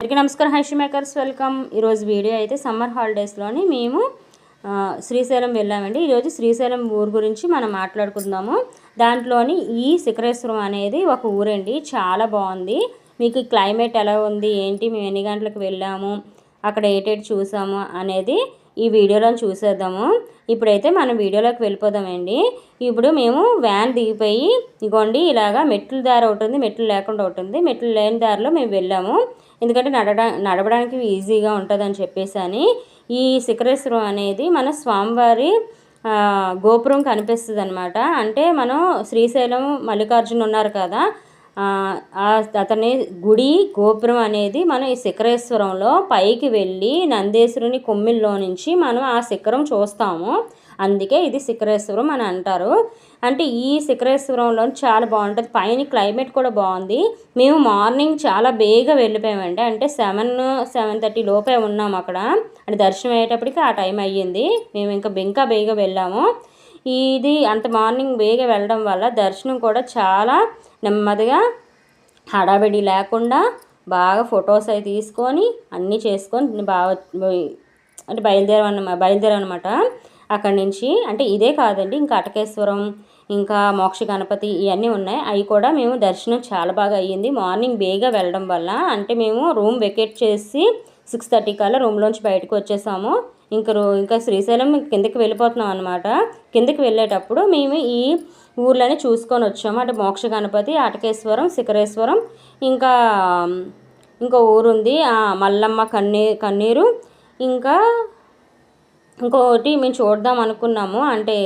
అందరికీ నమస్కారం హైషి మేకర్స్ వెల్కమ్. ఈరోజు వీడియో అయితే సమ్మర్ హాలిడేస్లోని మేము శ్రీశైలం వెళ్ళామండి. ఈరోజు శ్రీశైలం ఊరు గురించి మనం మాట్లాడుకుందాము. దాంట్లోని ఈ శిఖరేశ్వరం అనేది ఒక ఊరండి. చాలా బాగుంది. మీకు క్లైమేట్ ఎలా ఉంది? ఏంటి? మేము ఎన్ని గంటలకు వెళ్ళాము? అక్కడ ఏటేటి చూసాము? అనేది ఈ వీడియోలో చూసేద్దాము. ఇప్పుడైతే మనం వీడియోలోకి వెళ్ళిపోదామండి. ఇప్పుడు మేము వ్యాన్ దిగిపోయి ఇగోండి ఇలాగా మెట్ల దారి ఒకటి ఉంది మెట్లు లేకుండా ఒకటి ఉంది. మెట్లు లేని దారిలో మేము వెళ్ళాము. ఎందుకంటే నడడా నడవడానికి ఈజీగా ఉంటుందని చెప్పేసి అని. ఈ శిఖరేశ్వరం అనేది మన స్వామివారి గోపురం కనిపిస్తుంది అనమాట అంటే మనం శ్రీశైలం మల్లికార్జున ఉన్నారు కదా అతని గుడి గోపురం అనేది మనం ఈ శిఖరేశ్వరంలో పైకి వెళ్ళి నందేశ్వరుని కొమ్మిల్లో నుంచి మనం ఆ శిఖరం చూస్తాము. అందుకే ఇది శిఖరేశ్వరం అని అంటారు. అంటే ఈ శిఖరేశ్వరంలో చాలా బాగుంటుంది. పైన క్లైమేట్ కూడా బాగుంది. మేము మార్నింగ్ చాలా బేగా వెళ్ళిపోయామండి. అంటే సెవెన్ సెవెన్ థర్టీ లోపే ఉన్నాం అక్కడ. అంటే దర్శనం అయ్యేటప్పటికి ఆ టైం అయ్యింది. మేము ఇంకా ఇంకా బేగా వెళ్ళాము. ఇది అంత మార్నింగ్ బేగా వెళ్ళడం వల్ల దర్శనం కూడా చాలా నెమ్మదిగా హడావిడి లేకుండా బాగా ఫొటోస్ అవి తీసుకొని అన్నీ చేసుకొని బాగా అంటే బయలుదేరమన్న బయలుదేరనమాట అక్కడి నుంచి అంటే ఇదే కాదండి ఇంకా అటకేశ్వరం ఇంకా మోక్ష గణపతి ఇవన్నీ ఉన్నాయి. అవి కూడా మేము దర్శనం చాలా బాగా అయ్యింది. మార్నింగ్ బేగా వెళ్ళడం వల్ల అంటే మేము రూమ్ వెకేట్ చేసి సిక్స్ థర్టీ కల్లా రూమ్లోంచి బయటకు వచ్చేసాము. ఇంకా ఇంకా శ్రీశైలం కిందకి వెళ్ళిపోతున్నాం అనమాట కిందకి వెళ్ళేటప్పుడు మేము ఈ ఊర్లని చూసుకొని వచ్చాము. అంటే మోక్ష గణపతి అటకేశ్వరం శిఖరేశ్వరం ఇంకా ఇంకో ఊరుంది మల్లమ్మ కన్నీ కన్నీరు. ఇంకా ఇంకొకటి మేము చూద్దాం అనుకున్నాము. అంటే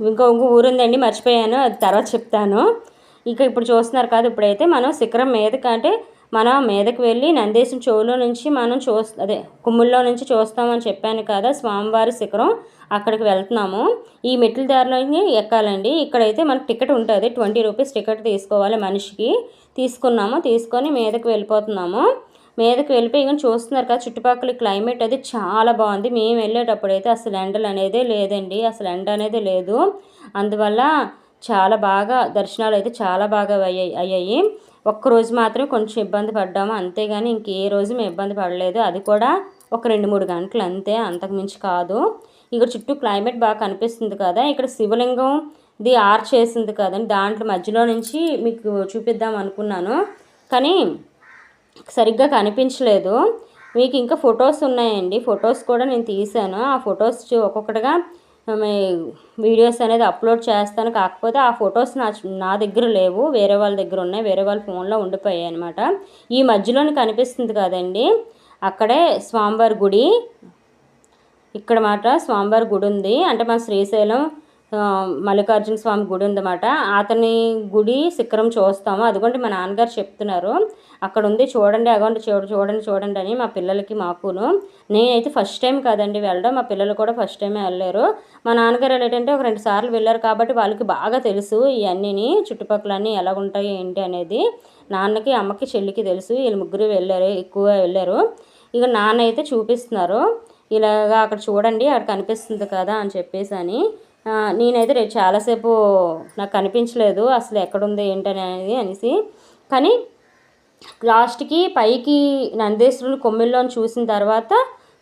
ఇంకో ఇంకో ఊరుందండి మర్చిపోయాను. అది తర్వాత చెప్తాను. ఇక ఇప్పుడు చూస్తున్నారు కాదు ఇప్పుడైతే మనం శిఖరం మీదకంటే మనం మీదకి వెళ్ళి నందేశం చెవులో నుంచి మనం చూ అదే కుమ్ముల్లో నుంచి చూస్తామని చెప్పాను కదా స్వామివారి శిఖరం అక్కడికి వెళ్తున్నాము. ఈ మెట్ల దారిలోనే ఎక్కాలండి. ఇక్కడైతే మనకు టికెట్ ఉంటుంది. ట్వంటీ రూపీస్ టికెట్ తీసుకోవాలి మనిషికి. తీసుకున్నాము. తీసుకొని మీదకి వెళ్ళిపోతున్నాము. మీదకి వెళ్ళిపోయి ఇంకా చూస్తున్నారు కదా చుట్టుపక్కల క్లైమేట్ అది చాలా బాగుంది. మేము వెళ్ళేటప్పుడు అయితే అసలు ఎండలు అనేదే లేదండి. అసలు ఎండ అనేది లేదు. అందువల్ల చాలా బాగా దర్శనాలు అయితే చాలా బాగా అయ్యాయి. అయ్యాయి. ఒక్కరోజు మాత్రం కొంచెం ఇబ్బంది పడ్డాము. అంతేగాని ఇంకే రోజు మేము ఇబ్బంది పడలేదు. అది కూడా ఒక రెండు మూడు గంటలు అంతే. అంతకుమించి కాదు. ఇక్కడ చుట్టూ క్లైమేట్ బాగా కనిపిస్తుంది కదా. ఇక్కడ శివలింగం ది ఆర్చ్ చేసింది కదండి. దాంట్లో మధ్యలో నుంచి మీకు చూపిద్దాం అనుకున్నాను. కానీ సరిగ్గా కనిపించలేదు. మీకు ఇంకా ఫొటోస్ ఉన్నాయండి. ఫొటోస్ కూడా నేను తీసాను ఆ ఫొటోస్ చూ- ఒక్కొక్కటిగా వీడియోస్ అనేది అప్లోడ్ చేస్తాను. కాకపోతే ఆ ఫొటోస్ నా నా దగ్గర లేవు. వేరే వాళ్ళ దగ్గర ఉన్నాయి. వేరే వాళ్ళ ఫోన్లో ఉండిపోయాయి అనమాట ఈ మధ్యలోనే కనిపిస్తుంది కదండి. అక్కడే స్వామివారి గుడి. ఇక్కడ మాట స్వామివారి గుడి ఉంది. అంటే మా శ్రీశైలం మల్లికార్జున స్వామి గుడి ఉందన్నమాట. అతని గుడి శిఖరం చూస్తాము. అదిగోండి మా నాన్నగారు చెప్తున్నారు. అక్కడ ఉంది చూడండి అగోండి చూడ చూడండి చూడండి అని మా పిల్లలకి మాకును. నేనైతే ఫస్ట్ టైం కాదండి వెళ్ళడం. మా పిల్లలు కూడా ఫస్ట్ టైమే వెళ్ళారు మా నాన్నగారు ఏంటంటే ఒక రెండు సార్లు వెళ్ళారు కాబట్టి వాళ్ళకి బాగా తెలుసు ఇవన్నీని చుట్టుపక్కలన్నీ ఎలా ఉంటాయి ఏంటి అనేది. నాన్నకి అమ్మకి చెల్లికి తెలుసు. వీళ్ళు ముగ్గురు వెళ్ళారు ఎక్కువ వెళ్ళారు. ఇక నాన్న అయితే చూపిస్తున్నారు. ఇలాగా అక్కడ చూడండి అక్కడ కనిపిస్తుంది కదా అని చెప్పేసి అని. నేనైతే రేపు చాలాసేపు నాకు కనిపించలేదు అసలు ఎక్కడుంది ఏంటని అనేది అనేసి. కానీ లాస్ట్కి పైకి నందేశ్వరుని కొమ్మిల్లోని చూసిన తర్వాత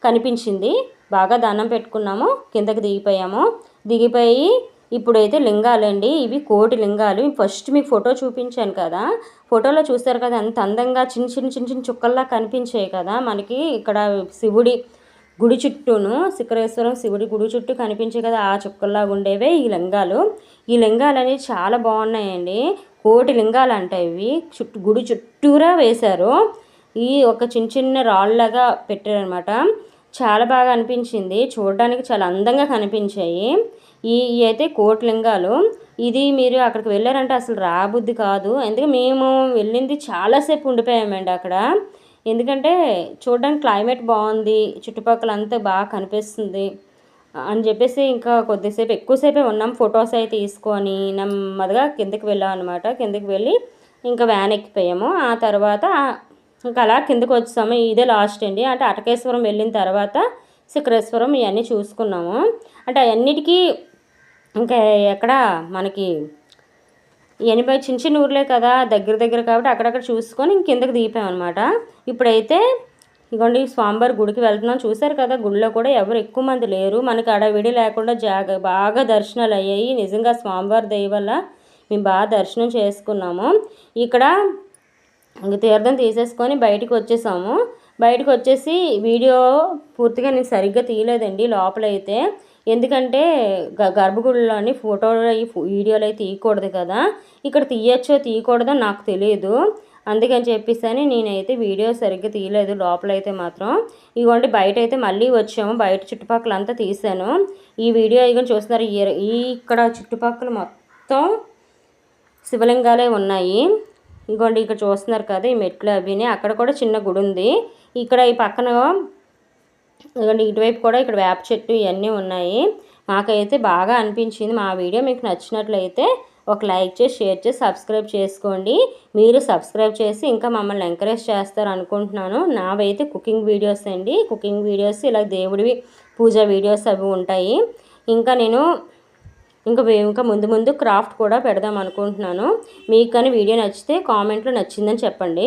కనిపించింది. బాగా దండం పెట్టుకున్నాము కిందకి దిగిపోయాము. దిగిపోయి ఇప్పుడైతే లింగాలండి ఇవి కోటి లింగాలు. ఫస్ట్ మీకు ఫోటో చూపించాను కదా ఫోటోలో చూస్తారు కదా అంత అందంగా చిన్న చిన్న చిన్న చిన్న చుక్కల్లా కనిపించాయి కదా మనకి. ఇక్కడ శివుడి గుడి చుట్టూను శిఖరేశ్వరం శివుడి గుడి చుట్టూ కనిపించే కదా ఆ చుక్కల్లాగా ఉండేవే ఈ లింగాలు. ఈ లింగాలు అనేవి చాలా బాగున్నాయండి. కోటి లింగాలు అంట ఇవి. చుట్టూ గుడి చుట్టూరా వేశారు. ఈ ఒక చిన్న చిన్న రాళ్ళలాగా పెట్టారనమాట చాలా బాగా అనిపించింది. చూడడానికి చాలా అందంగా కనిపించాయి. ఈ ఈ అయితే కోటి లింగాలు. ఇది మీరు అక్కడికి వెళ్ళారంటే అసలు రాబుద్ది కాదు. ఎందుకంటే మేము వెళ్ళింది చాలాసేపు ఉండిపోయామండి అక్కడ. ఎందుకంటే చూడడానికి క్లైమేట్ బాగుంది చుట్టుపక్కల అంతా బాగా కనిపిస్తుంది అని చెప్పేసి ఇంకా కొద్దిసేపు ఎక్కువసేపే ఉన్నాం. ఫొటోస్ అయితే తీసుకొని నెమ్మదిగా కిందకి వెళ్ళాం అనమాట కిందకి వెళ్ళి ఇంకా వ్యాన్ ఎక్కిపోయాము. ఆ తర్వాత ఇంకా అలా కిందకి వచ్చాము ఇదే లాస్ట్ అండి. అంటే అటకేశ్వరం వెళ్ళిన తర్వాత శిఖరేశ్వరం ఇవన్నీ చూసుకున్నాము. అంటే అవన్నిటికీ ఇంకా ఎక్కడ మనకి ఎనభై చిన్న చిన్న ఊర్లే కదా దగ్గర దగ్గర కాబట్టి అక్కడక్కడ చూసుకొని ఇంకెందుకు కిందకి దిగిపోయామన్నమాట ఇప్పుడైతే ఇగోండి స్వామివారి గుడికి వెళ్తున్నాం. చూశారు కదా గుడిలో కూడా ఎవరు ఎక్కువ మంది లేరు. మనకి అడవిడి లేకుండా జాగ బాగా దర్శనాలు అయ్యాయి. నిజంగా స్వామివారి దయ వల్ల మేము బాగా దర్శనం చేసుకున్నాము. ఇక్కడ తీర్థం తీసేసుకొని బయటికి వచ్చేసాము. బయటకు వచ్చేసి వీడియో పూర్తిగా నేను సరిగ్గా తీయలేదండి. లోపలైతే ఎందుకంటే గ గర్భగుడిలోని ఫోటోలు వీడియోలు అయితే తీయకూడదు కదా. ఇక్కడ తీయచ్చో తీయకూడదో నాకు తెలియదు అందుకని చెప్పేసి అని నేనైతే వీడియో సరిగ్గా తీయలేదు. లోపలైతే మాత్రం ఇదిగోండి బయట అయితే మళ్ళీ వచ్చాము. బయట చుట్టుపక్కల అంతా తీసాను ఈ వీడియో ఇక చూస్తున్నారు. ఈ ఇక్కడ చుట్టుపక్కల మొత్తం శివలింగాలే ఉన్నాయి. ఇదిగోండి ఇక్కడ చూస్తున్నారు కదా ఈ మెట్లు అవిని. అక్కడ కూడా చిన్న గుడి ఉంది ఇక్కడ ఈ పక్కన ఇదిగోండి ఇటువైపు కూడా ఇక్కడ వేప చెట్టు ఇవన్నీ ఉన్నాయి. మాకైతే బాగా అనిపించింది మా వీడియో. మీకు నచ్చినట్లయితే ఒక లైక్ చేసి షేర్ చేసి సబ్స్క్రైబ్ చేసుకోండి. మీరు సబ్స్క్రైబ్ చేసి ఇంకా మమ్మల్ని ఎంకరేజ్ చేస్తారు అనుకుంటున్నాను. నావైతే కుకింగ్ వీడియోస్ అండి. కుకింగ్ వీడియోస్ ఇలా దేవుడివి పూజ వీడియోస్ అవి ఉంటాయి. ఇంకా నేను ఇంకా ఇంకా ముందు ముందు క్రాఫ్ట్ కూడా పెడదాం అనుకుంటున్నాను. మీకు కానీ వీడియో నచ్చితే కామెంట్లో నచ్చిందని చెప్పండి.